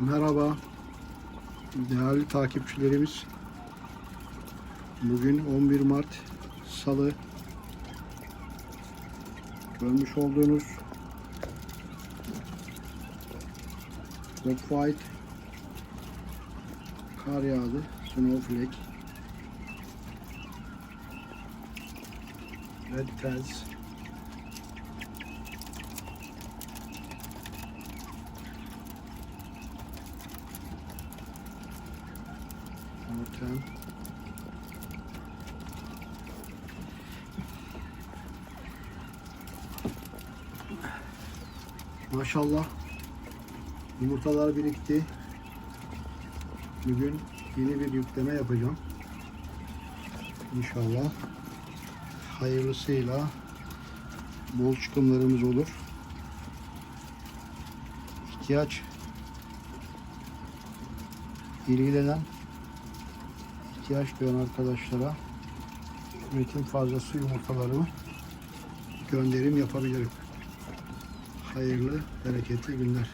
Merhaba değerli takipçilerimiz. Bugün 11 Mart Salı. Görmüş olduğunuz Top White kar yağdı. Snowflake Red Tels Ortam Maşallah yumurtalar birikti. Bugün yeni bir yükleme yapacağım. İnşallah hayırlısıyla bol çıkımlarımız olur. İhtiyaç ilgilenen ihtiyaç duyan arkadaşlara üretim fazlası yumurtalarımı gönderim yapabilirim. Hayırlı, bereketli günler.